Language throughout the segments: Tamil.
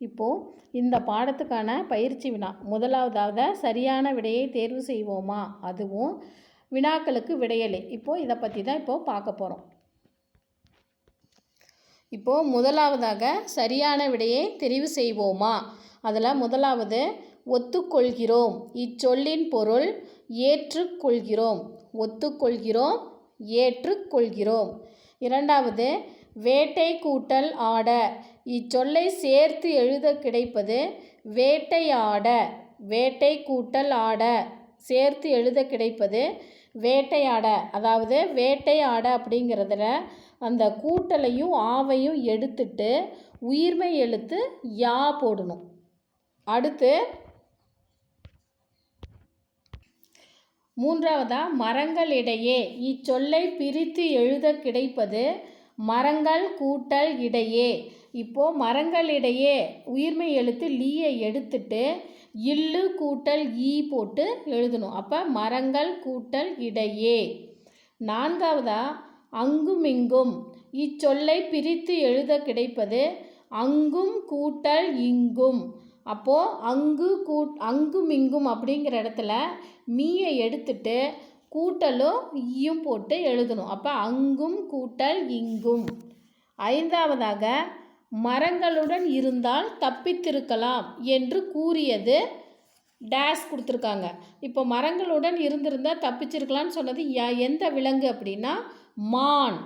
இப்போது இந்த பாடத்துக்கான பயிற்சி வினா. முதலாவதாவது சரியான விடையை தேர்வு செய்வோமா? அதுவும் வினாக்களுக்கு விடையலை. இப்போது இதை பற்றி தான் இப்போது பார்க்க போகிறோம் இப்போது முதலாவதாக சரியான விடையை தெரிவு செய்வோமா? அதில் முதலாவது ஒத்துக்கொள்கிறோம். இச்சொல்லின் பொருள் ஏற்றுக்கொள்கிறோம். ஒத்துக்கொள்கிறோம் ஏற்றுக்கொள்கிறோம். இரண்டாவது வேட்டை கூட்டல் ஆட. இச்சொல்லை சேர்த்து எழுத கிடைப்பது வேட்டையாட வேட்டை கூட்டல் ஆட. சேர்த்து எழுத கிடைப்பது வேட்டையாட. அதாவது வேட்டையாட அப்படிங்கிறதுல அந்த கூட்டலையும் ஆவையும் எடுத்துட்டு உயிர்மை எழுத்து யா போடணும். அடுத்து மூன்றாவதா மரங்களிடையே இச்சொல்லை பிரித்து எழுத கிடைப்பது மரங்கள் கூட்டல் இடையே. இப்போது மரங்களிடையே உயிர்மை எழுத்து லீயை எடுத்துட்டு இல்லு கூட்டல் ஈ போட்டு எழுதணும். அப்போ மரங்கள் கூட்டல் இடையே. நான்காவதா? அங்குமிங்கும். இச்சொல்லை பிரித்து எழுத கிடைப்பது அங்கும் கூட்டல் இங்கும். அப்போது அங்கு கூட் அங்கும் இங்கும் அப்படிங்கிற இடத்துல மீயை எடுத்துட்டு கூட்டலும் ஈயும் போட்டு எழுதணும். அப்போ அங்கும் கூட்டல் இங்கும். ஐந்தாவதாக மரங்களுடன் இருந்தால் தப்பித்திருக்கலாம் என்று கூறியது டேஸ் கொடுத்துருக்காங்க. இப்போ மரங்களுடன் இருந்திருந்தால் தப்பிச்சிருக்கலாம்னு சொன்னது எந்த விலங்கு அப்படின்னா மான்.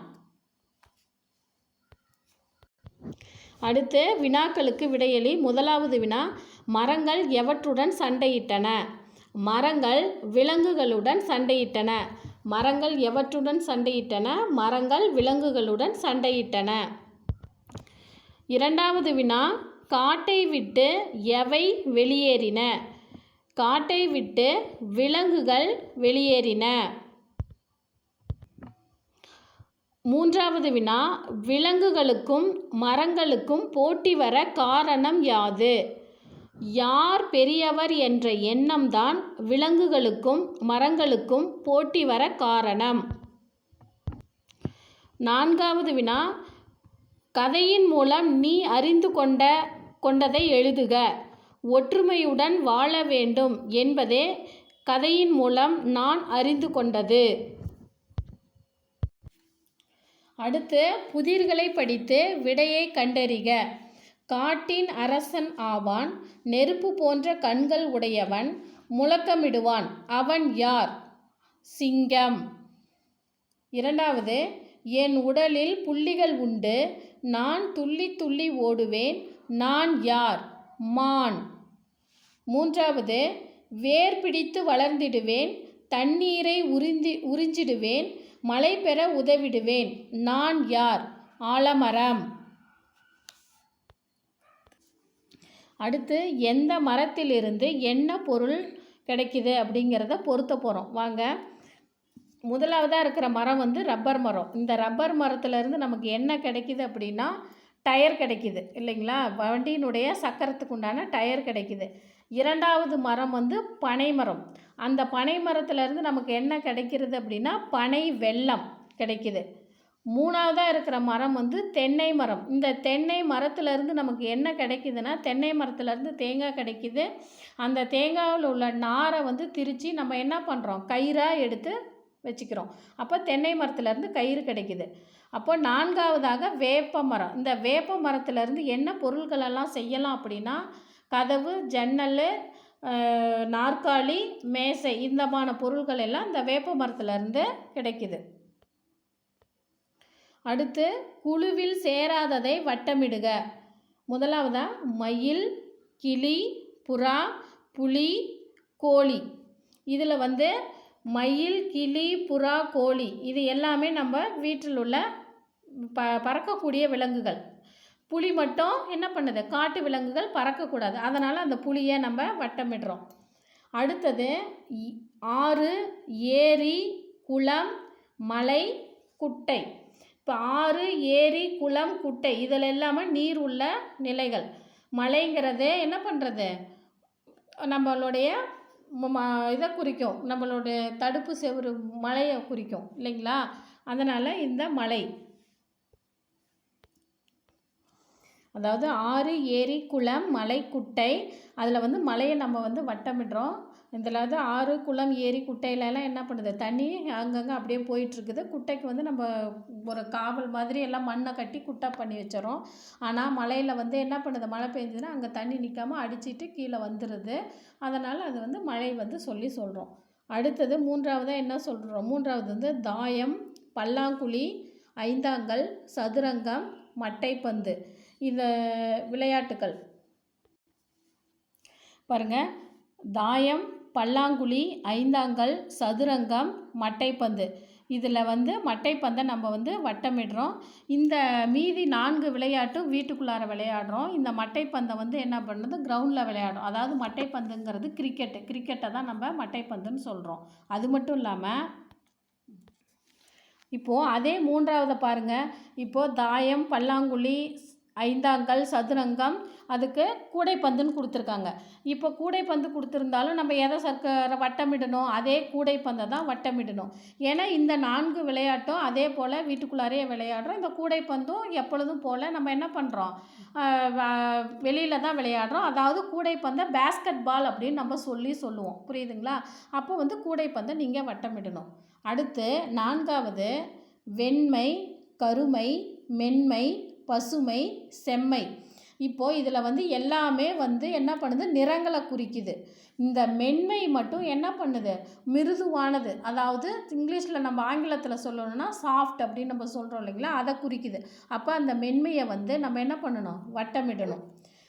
அடுத்து வினாக்களுக்கு விடையளி முதலாவது வினா மரங்கள் எவற்றுடன் சண்டையிட்டன? மரங்கள் விலங்குகளுடன் சண்டையிட்டன. மரங்கள் எவற்றுடன் சண்டையிட்டன? மரங்கள் விலங்குகளுடன் சண்டையிட்டன. இரண்டாவது வினா காட்டை விட்டு எவை வெளியேறின? காட்டை விட்டு விலங்குகள் வெளியேறின. மூன்றாவது வினா விலங்குகளுக்கும் மரங்களுக்கும் போட்டி வர காரணம் யாது? யார் பெரியவர் என்ற எண்ணம்தான் விலங்குகளுக்கும் மரங்களுக்கும் போட்டி வர காரணம். நான்காவது வினா கதையின் மூலம் நீ அறிந்து கொண்ட கொண்டதை எழுதுக. ஒற்றுமையுடன் வாழ வேண்டும் என்பதே கதையின் மூலம் நான் அறிந்து கொண்டது. அடுத்து புதிர்களை படித்து விடையை கண்டறிக. காட்டின் அரசன் ஆவான் நெருப்பு போன்ற கண்கள் உடையவன் முழக்கமிடுவான். அவன் யார்? சிங்கம். இரண்டாவது என் உடலில் புள்ளிகள் உண்டு. நான் துள்ளி துள்ளி ஓடுவேன். நான் யார்? மான். மூன்றாவது வேர் பிடித்து வளர்ந்திடுவேன். தண்ணீரை உறிஞ்சி உறிஞ்சிடுவேன். மழை பெற உதவிடுவேன். நான் யார்? ஆலமரம். அடுத்து எந்த மரத்திலிருந்து என்ன பொருள் கிடைக்குது அப்படிங்கிறத பொருத்த போகிறோம் வாங்க. முதலாவதாக இருக்கிற மரம் வந்து ரப்பர் மரம். இந்த ரப்பர் மரத்துலேருந்து நமக்கு என்ன கிடைக்குது அப்படின்னா டயர் கிடைக்குது இல்லைங்களா? வண்டியினுடைய சக்கரத்துக்கு உண்டான டயர் கிடைக்குது. இரண்டாவது மரம் வந்து பனை மரம். அந்த பனை மரத்துலேருந்து நமக்கு என்ன கிடைக்கிறது அப்படின்னா பனை வெல்லம் கிடைக்குது. மூணாவதாக இருக்கிற மரம் வந்து தென்னை மரம். இந்த தென்னை மரத்துலேருந்து நமக்கு என்ன கிடைக்குதுன்னா தென்னை மரத்துலேருந்து தேங்காய் கிடைக்குது. அந்த தேங்காயில் உள்ள நாரை வந்து திரித்து நம்ம என்ன பண்ணுறோம் கயிறாக எடுத்து வச்சுக்கிறோம். அப்போ தென்னை மரத்துலேருந்து கயிறு கிடைக்குது. அப்போ நான்காவதாக வேப்ப மரம். இந்த வேப்ப மரத்துலேருந்து என்ன பொருள்களெல்லாம் செய்யலாம் அப்படின்னா கதவு ஜன்னல் நாற்காலி மேசை இந்தமான பொருள்கள் எல்லாம் இந்த வேப்ப மரத்துலேருந்து கிடைக்குது. அடுத்து குழுவில் சேராததை வட்டமிடுக. முதலாவதாக மயில் கிளி புறா புலி கோழி. இதில் வந்து மயில் கிளி புறா கோழி இது எல்லாமே நம்ம வீட்டில் உள்ள ப பறக்கக்கூடிய விலங்குகள். புலி மட்டும் என்ன பண்ணுது? காட்டு விலங்குகள் பறக்கக்கூடாது. அதனால் அந்த புளியை நம்ம வட்டமிடுறோம். அடுத்தது ஆறு ஏரி குளம் மலை குட்டை. இப்போ ஆறு ஏரி குளம் குட்டை இதில் எல்லாமே நீர் உள்ள நிலைகள். மலைங்கிறது என்ன பண்ணுறது நம்மளுடைய இதை குறிக்கும். நம்மளுடைய தடுப்பு செவரு மலையை குறிக்கும் இல்லைங்களா? அதனால் இந்த மலை. அதாவது ஆறு ஏரி குளம் மலை குட்டை அதில் வந்து மலையை நம்ம வந்து வட்டமிடுறோம். இதெல்லாம் ஆறு குளம் ஏரி குட்டையிலலாம் என்ன பண்ணுது? தண்ணி அங்கங்கே அப்படியே போயிட்டுருக்குது. குட்டைக்கு வந்து நம்ம ஒரு காவல் மாதிரி எல்லாம் மண்ணை கட்டி குட்டை பண்ணி வச்சிடறோம். ஆனால் மலையில் வந்து என்ன பண்ணுது? மழை பெஞ்சதுன்னா அங்கே தண்ணி நிற்காமல் அடிச்சிட்டு கீழே வந்துடுது. அதனால் அது வந்து மழை வந்து சொல்லி சொல்கிறோம். அடுத்தது மூன்றாவதாக என்ன சொல்கிறோம்? மூன்றாவது வந்து தாயம் பல்லாங்குழி ஐந்தாங்கல் சதுரங்கம் மட்டைப்பந்து. இந்த விளையாட்டுக்கள். பாருங்க. தாயம் பல்லாங்குழி ஐந்தாங்கல் சதுரங்கம் மட்டைப்பந்து. இதில் வந்து மட்டைப்பந்தை நம்ம வந்து வட்டமிடுறோம். இந்த மீதி நான்கு விளையாட்டும் வீட்டுக்குள்ளார விளையாடுறோம். இந்த மட்டைப்பந்தை வந்து என்ன பண்ணுறது கிரவுண்டில் விளையாடுறோம் அதாவது மட்டைப்பந்துங்கிறது கிரிக்கெட்டு கிரிக்கெட்டை தான் நம்ம மட்டைப்பந்துன்னு சொல்கிறோம் அது மட்டும் இல்லாமல் இப்போது அதே மூன்றாவதை பாருங்கள் இப்போது தாயம் பல்லாங்குழி ஐந்தாங்கல் சதுரங்கம் அதுக்கு கூடைப்பந்துன்னு கொடுத்துருக்காங்க. இப்போ கூடைப்பந்து கொடுத்துருந்தாலும் நம்ம எதை சர்க்க வட்டமிடணும்? அதே கூடைப்பந்தை தான் வட்டமிடணும். ஏன்னா இந்த நான்கு விளையாட்டும் அதே போல் வீட்டுக்குள்ளாரையே விளையாடுறோம். இந்த கூடைப்பந்தும் எப்பொழுதும் போல் நம்ம என்ன பண்ணுறோம் வெளியில் தான் விளையாடுறோம். அதாவது கூடைப்பந்தை பேஸ்கெட் பால் அப்படின்னு நம்ம சொல்லி சொல்லுவோம். புரியுதுங்களா? அப்போ வந்து கூடைப்பந்தை நீங்கள் வட்டமிடணும். அடுத்து நான்காவது வெண்மை கருமை மென்மை பசுமை செம்மை. இப்போது இதில் வந்து எல்லாமே வந்து என்ன பண்ணுது? நிறங்களை குறிக்குது. இந்த மென்மை மட்டும் என்ன பண்ணுது? மிருதுவானது. அதாவது இங்கிலீஷில் நம்ம ஆங்கிலத்தில் சொல்லணும்னா சாஃப்ட் அப்படின்னு நம்ம சொல்கிறோம் இல்லைங்களா? அதை குறிக்குது. அப்போ அந்த மென்மையை வந்து நம்ம என்ன பண்ணணும்? வட்டமிடணும்.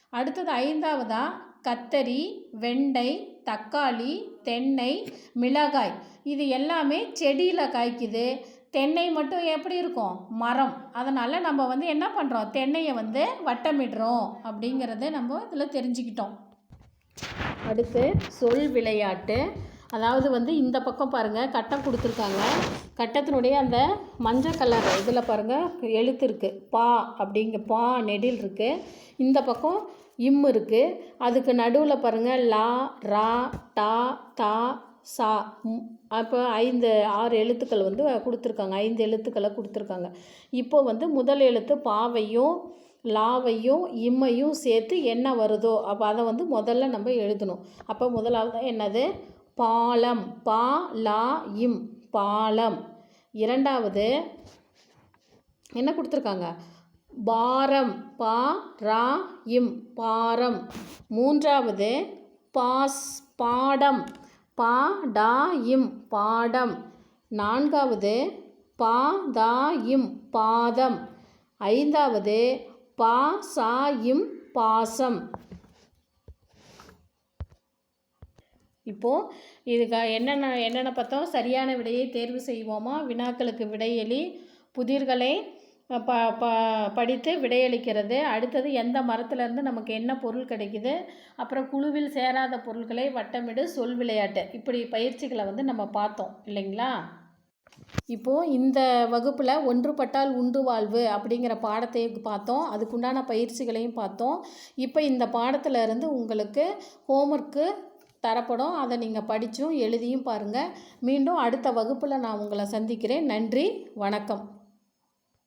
அடுத்தது ஐந்தாவதாக கத்தரி வெண்டை தக்காளி தென்னை மிளகாய். இது எல்லாமே செடியில் காய்க்குது. தென்னை மட்டும் எப்படி இருக்கும்? மரம். அதனால் நம்ம வந்து என்ன பண்ணுறோம் தென்னையை வந்து வட்டமிடுறோம் அப்படிங்கிறத நம்ம இதில் தெரிஞ்சுக்கிட்டோம். அடுத்து சொல் விளையாட்டு. அதாவது வந்து இந்த பக்கம் பாருங்கள் கட்டம் கொடுத்துருக்காங்க. கட்டத்தினுடைய அந்த மஞ்சள் கலர் இதில் பாருங்கள் எழுத்து இருக்குது பா அப்படிங்க பா நெடில் இருக்குது இந்த பக்கம் இம் இருக்குது அதுக்கு நடுவில் பாருங்கள் லா ரா டா தா சா அப்போ ஐந்து ஆறு எழுத்துக்கள் வந்து கொடுத்துருக்காங்க. ஐந்து எழுத்துக்களை கொடுத்துருக்காங்க. இப்போ வந்து முதல் எழுத்து பாவையும் லாவையும் இம்மையும் சேர்த்து என்ன வருதோ அப்போ அதை வந்து முதல்ல நம்ம எழுதணும். அப்போ முதலாவது என்னது? பாலம். பா லா இம் பாலம். இரண்டாவது என்ன கொடுத்துருக்காங்க? பாரம். பா ரா இம் பாரம். மூன்றாவது பாஸ் பாடம். பா டா இம் பாடம். நான்காவது பா தா இம் பாதம். ஐந்தாவது பா சா இம் பாசம். இப்போது இதுக்கு என்னென்ன என்னென்ன பார்த்தோம்? சரியான விடையை தேர்வு செய்வோமா? வினாக்களுக்கு விடையளி புதிர்களை ப ப படித்து விடையளிக்கிறது. அடுத்தது எந்த மரத்துலேருந்து நமக்கு என்ன பொருள் கிடைக்குது? அப்புறம் குழுவில் சேராத பொருட்களை வட்டமிடு சொல் விளையாட்டு. இப்படி பயிற்சிகளை வந்து நம்ம பார்த்தோம் இல்லைங்களா? இப்போது இந்த வகுப்பில் ஒன்றுபட்டால் உண்டு வாழ்வு அப்படிங்கிற பாடத்தை பார்த்தோம். அதுக்குண்டான பயிற்சிகளையும் பார்த்தோம். இப்போ இந்த பாடத்தில் இருந்து உங்களுக்கு ஹோம்ஒர்க்கு தரப்படும். அதை நீங்கள் படித்தும் எழுதியும் பாருங்கள் மீண்டும் அடுத்த வகுப்பில் நான் உங்களை சந்திக்கிறேன். நன்றி வணக்கம்.